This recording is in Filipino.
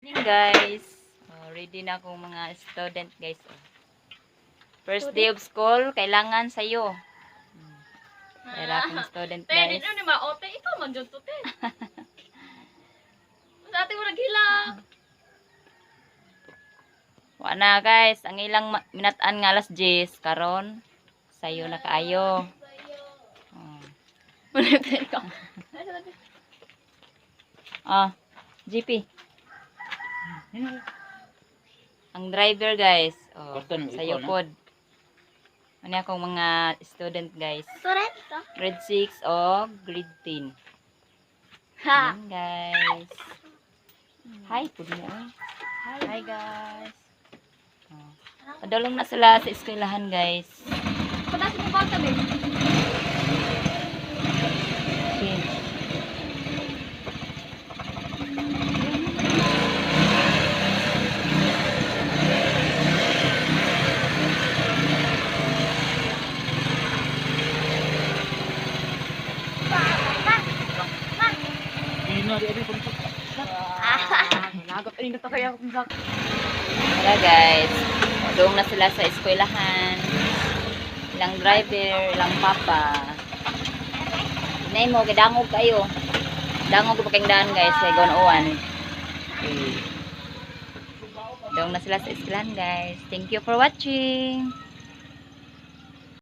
Morning guys. Oh, ready na akong mga student guys. Oh. First day of school, kailangan sa'yo. Hmm. Kaya akong student guys. na ni maote. Ikaw man dyan to, te. Dati mo naghila. Wa na guys, ang ilang minataan nga alas 10 karon sayo na kaayo. Oh. Ulit ikaw. Ah, GP. Ang driver guys. Oh, Basta mo sayo ikaw, no? pod. Ano akong mga student guys. Grade 6 o grade 10. Ha. Yan guys. Hi, pud mo. eh. Hi, guys. Oh. Padulong na sila sa eskwelahan guys. Padasi mo ba kami? Okay. Nagot ay nito kaya akong. Tara guys. Doon na sila sa eskwelahan. Ilang driver, ilang papa. Inay mo, kadangog kayo. Dangog pa kayong daan guys, kay Gonouan. Okay. Doon na sila sa eskwelahan guys. Thank you for watching.